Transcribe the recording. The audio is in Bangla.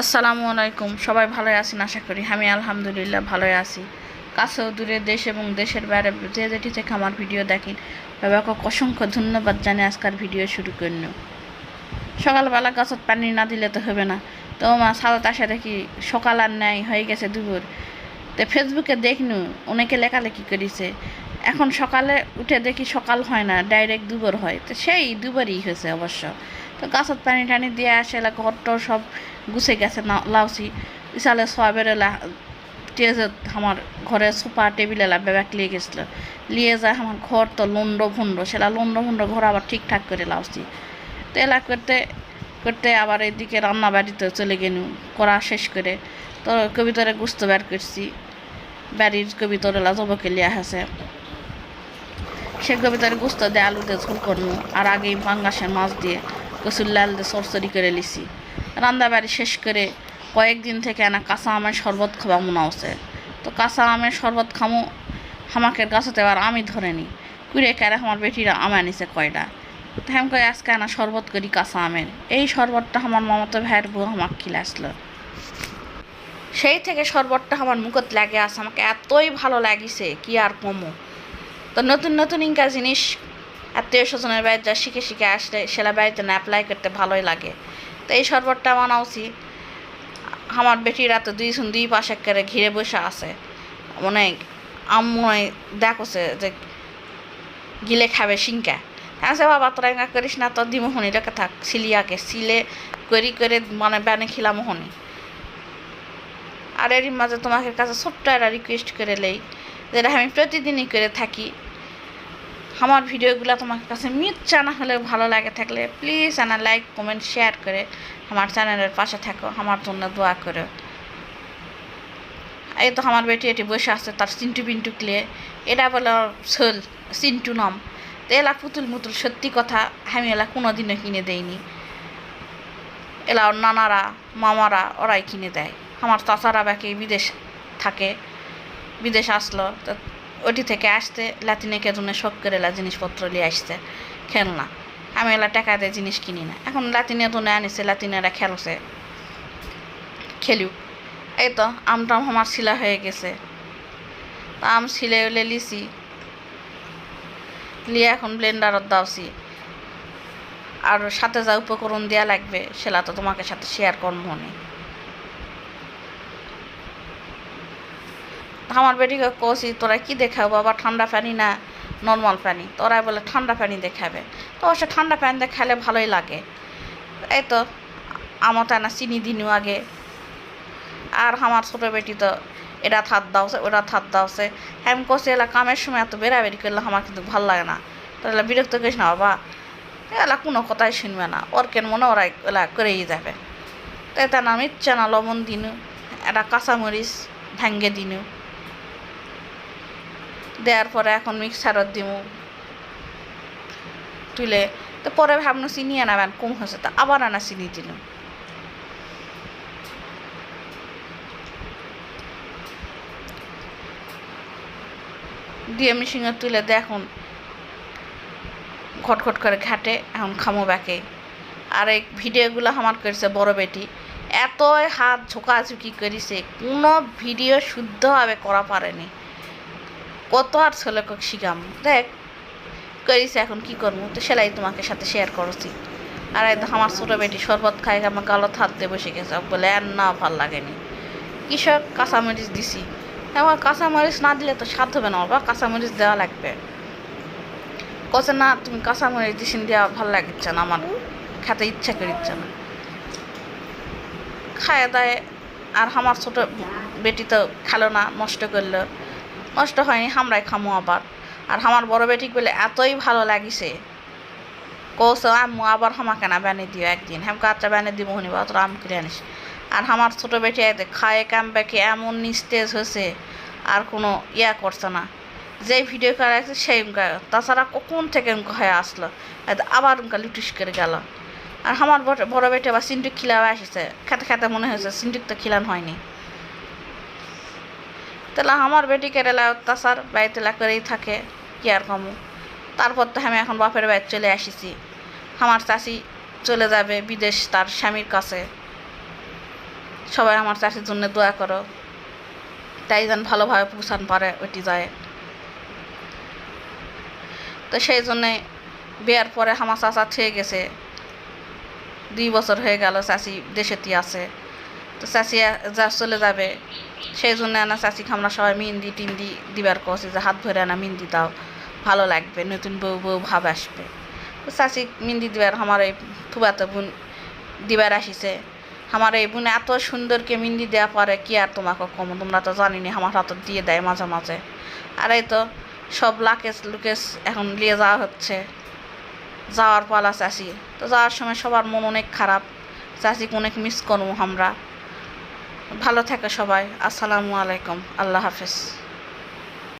আসসালামু আলাইকুম, সবাই ভালোই আছেন আশা করি? আমি আলহামদুলিল্লাহ ভালোই আছি। কাছেও দূরে দেশ এবং দেশের বাইরে যে যেটি থেকে আমার ভিডিও দেখেন বাবাকে অসংখ্য ধন্যবাদ জানিয়ে আজকের ভিডিও শুরু করল সকালবেলা গাছত পানি না দিলে তো হবে না। তো মা সাদত আসে দেখি সকাল আর নাই, হয়ে গেছে দুপুর। তো ফেসবুকে দেখনু, অনেকে লেখালেখি করেছে। এখন সকালে উঠে দেখি সকাল হয় না, ডাইরেক্ট দুপুর হয়। তো সেই দুবারই হয়েছে অবশ্য। তো গাছত পানি টানি দিয়ে আসে এলা ঘরটাও সব গুছে গেছে না লাউসি ইসালে সবের এলা টেজত আমার ঘরে সোফা টেবিল এলা ব্যাগ লিয়ে গেছিল। লিয়ে যায় আমার ঘর তো লন্ড ভুন্ড, সেলা লন্ড ভুন্ড ঘর আবার ঠিকঠাক করে লাউসি তো এলা করতে করতে আবার এদিকে রান্না বাড়িতে চলে গেনু করা শেষ করে। তো কবিতরে গুস্ত বের করছি, বাড়ির কবিতর এলা জবকে লিয়া আছে। সে কবিতার গুস্ত দিয়ে আলুতে ঝোল করনু আর আগেই পাঙ্গাসের মাছ দিয়ে কচুর লাল দিয়ে সরসরি করে লিছি। রান্না বাড়ি শেষ করে কয়েকদিন থেকে না কাঁচা আমের শরবত খাওয়া মনে হচ্ছে। তো কাঁচা আমের শরবত খামো হামাকের গাছতে এবার আমি ধরে নি কুড়ে কেরে আমার বেটিরা আম আনিছে কয়টা তো আমি কই আজকে আনা শরবত করি কাঁচা আমের। এই শরবতটা আমার মামাতো ভাইয়ের বউ আমাকে খিলে আসলো। সেই থেকে শরবতটা আমার মুখত লাগে আছে। আমাকে এতই ভালো লাগিছে, কি আর কমো? তো নতুন নতুন ইনকা জিনিস আত্মীয় স্বজনের বাড়িতে যা শিখে শিখে আসলে সেটা বাড়িতে না অ্যাপ্লাই করতে ভালোই লাগে। তো এই শরবতটা বানাওছি আমার বেটিরা তো দুই দুই পাশে করে ঘিরে বসে আছে। মানে আম্ময় দেখছে যে গিলে খাবে সিংকা। আছে বাবা, তোরা এঙ্গা করিস না, তোর দিমোহনি রেখে থাক সিলিয়াকে সিলে করি করে মানে ব্যানে খিলাম মোহনি। আর এর মাঝে তোমাকে কাছে ছোট্ট একটা রিকোয়েস্ট করে লেই, যেটা আমি প্রতিদিনই করে থাকি। আমার ভিডিওগুলো তোমার কাছে মিথ্যা না হলে ভালো লাগে থাকলে প্লিজ আনা লাইক কমেন্ট শেয়ার করে আমার চ্যানেলের পাশে থাকো, আমার জন্য দোয়া করো। এই তো আমার বেটি এটি বসে আছে, তার চিন্টু পিন্টু ক্লিয়ে এটা বলে সোল, চিন্টু নাম। তো এলা পুতুল মুতুল, সত্যি কথা, আমি এলা কোনো দিনও কিনে দেয়নি এলা ওর নানারা, মামারা, ওরাই কিনে দেয়। আমার চাচারা বাকি বিদেশ থাকে, বিদেশ আসলো, তো ওটি থেকে আসতে লাতিনে জন্য শখ করে এলা জিনিসপত্র নিয়ে আসছে, খেলনা। আমি এলা টাকা দিয়ে জিনিস কিনি না। এখন লাতিনে তো আনিছে, লাতিনেরা খেলছে। খেলুক এই তো আমটাম আমার শিলা হয়ে গেছে। আম শিলে উলে লিছি। লিয়ে এখন ব্লেন্ডারত দাওছি। আর সাথে যা উপকরণ দেওয়া লাগবে সেটা তো তোমাকে সাথে শেয়ার করব মনে আমার বেটিকে কষি তোরা কি দেখাও বাবা ঠান্ডা পানি না নর্মাল পানি তোরা বলে, ঠান্ডা পানি দেখাবে তো অবশ্য ঠান্ডা পানি দেখালে ভালোই লাগে। এই তো, আমার তো না চিনি দিনু আগে। আর আমার ছোটো বেটি তো এটা থাত দাওছে ওটা থাত দাওছে। হ্যাম কষে এলা কামের সময় এত বেড়াবেড়ি করলে আমার কিন্তু ভালো লাগে না। তাহলে বিরক্ত করিস না, বাবা। এলা কোনো কথাই শুনবে না। ওর কেন মনে ওরা এলা করেই যাবে? তাই তার নাম ইচ্ছা না লবণ দিনু একটা কাঁচামরিচ ভাঙ্গে দিনু। দেওয়ার পরে এখন মিক্সারত দিমু। তুলে, তো পরে ভাবনু চিনি আনাবেন কম হয়েছে, তো আবার আনা চিনি দিলাম। দিয়ে মিশিংয়ে তুলে দেখুন ঘটঘট করে ঘাটে, এখন খামো ব্যাকে আর এই ভিডিওগুলো আমার করেছে বড় বেটি। এতই হাত ঝোঁকাঝুঁকি করেছে, কোনো ভিডিও শুদ্ধভাবে করা পারেনি। কত আর ছেলে শিখাম? দেখ করিস এখন কি করব? তো সেলাই তোমাকে সাথে শেয়ার করছি। আর এই আমার ছোটো বেটি শরবত খাই আমার গালত হাত দিয়ে বসে গেছে। বলে, আর না, ভালো লাগেনি। কৃষক কাঁচামরিচ দিছি? আমার কাঁচামরিচ না দিলে তো স্বাদ হবে না বা কাঁচামরিচ দেওয়া লাগবে। কছে না, তুমি কাঁচামরিচ দিছিন দেওয়া ভালো লাগিচ্ছে না, আমার খেতে ইচ্ছা করিচ্ছে না। খায় দায়, আর আমার ছোটো বেটি তো খেলো না, নষ্ট করল। নষ্ট হয়নি, হামরাই খামো আবার। আর আমার বড় বেটি বলে এতই ভালো লাগিছে। কৌশ আম্মু, আবার হামাকে না বানিয়ে দিও একদিন। হ্যাঁ কাচ্চা বানিয়ে দিব হনি তোরা আম কিনে আনিস। আর আমার ছোটো বেটি এতে খায় কাম ব্যাকে এমন নিস্তেজ হয়েছে আর কোনো ইয়া করছে না। যেই ভিডিও করা আছে সেই তাছাড়া কখন থেকে উনকা হয়ে আসলো? আবার উনকা লুটিস করে গেল। আর আমার বড় বেটে বা সিন্টুক খিলাও এসেছে খেতে খেতে মনে হয়েছে সিন্টুক তো খিলান হয়নি। তাহলে আমার বেটি কেরালা অত্যাচার বাড়িতেলা করেই থাকে, কি আর কমু? তারপর তো আমি এখন বাপের বাড়ি চলে আসিছি। আমার চাষি চলে যাবে বিদেশ তার স্বামীর কাছে। সবাই আমার চাষির জন্য দোয়া করো। তাই যেন ভালোভাবে পৌঁছান পারে ওইটি যায়। তো সেই জন্যে বিয়ার পরে আমার চাচা থেকে গেছে। দুই বছর হয়ে গেল চাষি দেশেতে আছে। তো চাষি যা চলে যাবে সেই জন্য না চাষিকে আমরা সবাই মিন্দি টিন্দি দিবার কছি যে হাত ধরে আনা মিন্দি দাও, ভালো লাগবে, নতুন বউ বউ ভাব আসবে। তো চাষি মিন্দি দিবার আমার এই ফুবাতো বোন দিবার আসিছে। আমার এই বোন এত সুন্দরকে মিন্দি দেওয়া পারে, কি আর তোমাকে কম? তোমরা তো জানি না আমার হাতত দিয়ে দেয় মাঝে মাঝে। আর এই তো সব লাকেজ লুকেজ এখন নিয়ে যাওয়া হচ্ছে। যাওয়ার পালা চাষি তো যাওয়ার সময় সবার মন অনেক খারাপ। চাষিকে অনেক মিস করব আমরা। ভালো থাকে সবাই। আসসালামু আলাইকুম। আল্লাহ হাফেজ।